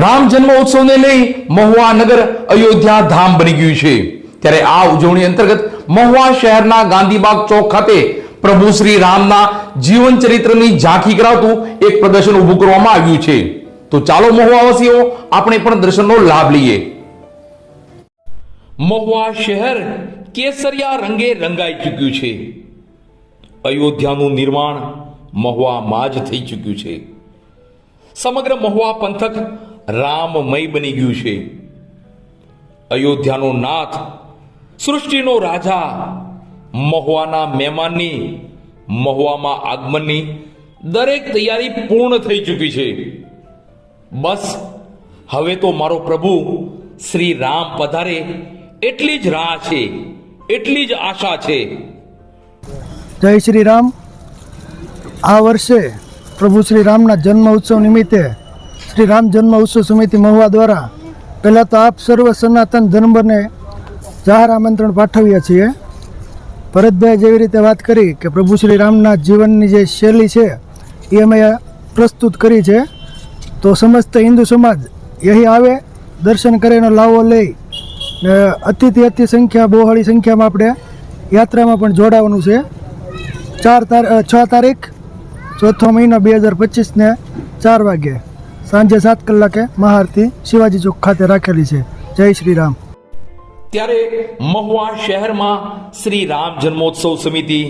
રામ જન્મ ઉત્સવને લઈ મહુવા નગર અયોધ્યા ધામ બની ગયું છે. ત્યારે આ ઉજવણી અંતર્ગત મહુવા શહેરના ગાંધીબાગ ચોક ખાતે પ્રભુ શ્રી રામના જીવન ચરિત્રની ઝાંખી કરાવતું એક પ્રદર્શન ઊભું કરવામાં આવ્યું છે. તો ચાલો મહુવાવાસીઓ, આપણે પણ દર્શનનો લાભ લઈએ. મહુવા શહેર કેસરિયા રંગે રંગાઈ ચૂક્યું છે. અયોધ્યાનું નિર્માણ મહુવામાં જ થઈ ચૂક્યું છે. સમગ્ર મહુવા પંથક રામમય બની ગયું છે. અયોધ્યાનો નાથ, સૃષ્ટિનો રાજા, મહુવાના મહેમાનની, મહુવામાં આગમનની દરેક તૈયારી પૂર્ણ થઈ ચૂકી છે. બસ, હવે તો મારો પ્રભુ શ્રી રામ પધારે, એટલી જ રાહ છે, એટલી જ આશા છે. જય શ્રી રામ. આ વર્ષે પ્રભુ શ્રી રામના જન્મ ઉત્સવ નિમિત્તે શ્રી રામ જન્મ ઉત્સવ સમિતિ મહુવા દ્વારા પહેલાં તો આપ સર્વ સનાતન ધર્મને જાહેર આમંત્રણ પાઠવીએ છીએ. ભરતભાઈ જેવી રીતે વાત કરી કે પ્રભુ શ્રી રામના જીવનની જે શૈલી છે, એ અમે પ્રસ્તુત કરી છે. તો સમસ્ત હિન્દુ સમાજ અહીં આવે, દર્શન કરીને લાવો લઈ ને અતિથી અતિ સંખ્યા, બહોળી સંખ્યામાં આપણે યાત્રામાં પણ જોડાવાનું છે. ચાર તાર, છ તારીખ, ચોથો મહિનો બે હજાર પચીસને ચાર વાગે સાંજે સાત કલાકે મહાઆરતી શિવાજી ચોક ખાતે રાખેલી છે. જય શ્રી રામ ત્યારે મહુવા શહેરમાં શ્રી રામ જન્મોત્સવ સમિતિ,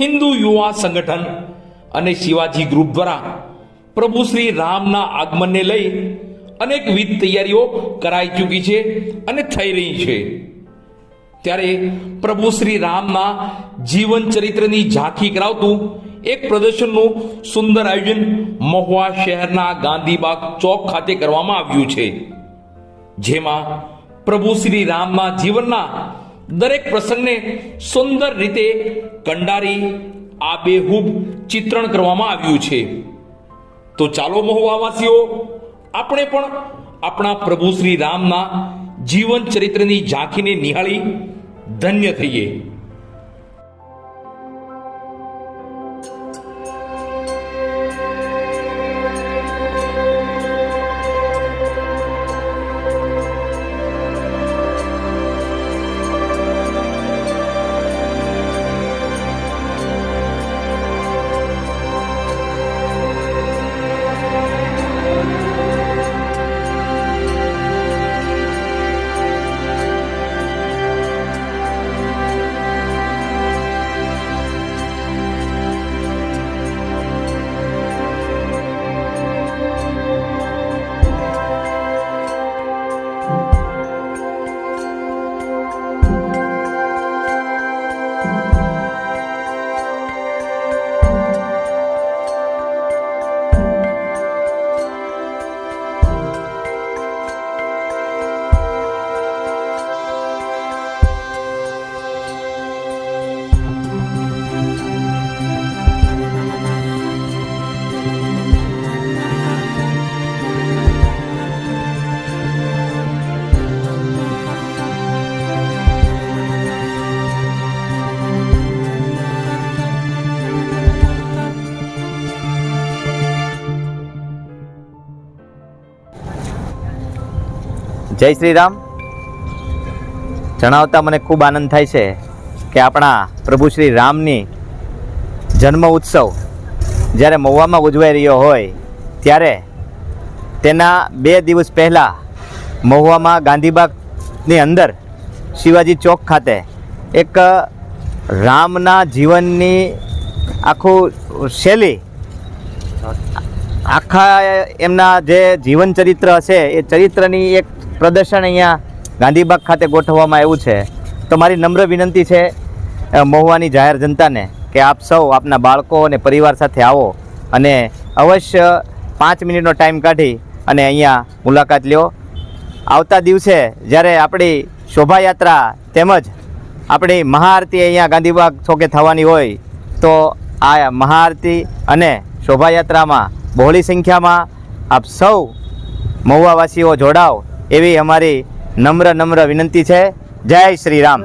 હિન્દુ યુવા સંગઠન અને શિવાજી ગ્રુપ દ્વારા પ્રભુ શ્રી રામના આગમનને લઈ અનેકવિધ તૈયારીઓ કરાઈ ચૂકી છે અને થઈ રહી છે. ત્યારે પ્રભુ શ્રી રામના જીવન ચરિત્રની ઝાંખી કરાવતું એક પ્રદર્શનનું સુંદર આયોજન મહુવા શહેરના ગાંધીબાગ ચોક ખાતે કરવામાં આવ્યું છે. જેમાં પ્રભુ શ્રી રામના જીવનના દરેક પ્રસંગને સુંદર રીતે કંડારી, આબેહૂબ ચિત્રણ કરવામાં આવ્યું છે. તો ચાલો મહુવાવાસીઓ, આપણે પણ આપણા પ્રભુ શ્રી રામના જીવન ચરિત્રની ઝાંખીને નિહાળી ધન્ય થઈએ. જય શ્રી રામ જણાવતા મને ખૂબ આનંદ થાય છે કે આપણા પ્રભુ શ્રી રામની જન્મ ઉત્સવ જ્યારે મહુવામાં ઉજવાઈ રહ્યો હોય, ત્યારે તેના બે દિવસ પહેલાં મહુવામાં ગાંધીબાગની અંદર શિવાજી ચોક ખાતે એક રામના જીવનની આખું શૈલી, આખા એમના જે જીવન ચરિત્ર છે એ ચરિત્રની એક પ્રદર્શન અહીંયા ગાંધીબાગ ખાતે ગોઠવવામાં આવ્યું છે. તો મારી નમ્ર વિનંતી છે મહુવાની જાહેર જનતાને કે આપ સૌ આપના બાળકો અને પરિવાર સાથે આવો અને અવશ્ય પાંચ મિનિટનો ટાઈમ કાઢી અને અહીંયા મુલાકાત લ્યો. આવતા દિવસે જ્યારે આપણી શોભાયાત્રા તેમજ આપણી મહાઆરતી અહીંયા ગાંધીબાગ ચોકે થવાની હોય, તો આ મહાઆરતી અને શોભાયાત્રામાં બહોળી સંખ્યામાં આપ સૌ મહુવાવાસીઓ જોડાવ એવી અમારી નમ્ર નમ્ર વિનંતી છે. જય શ્રી રામ.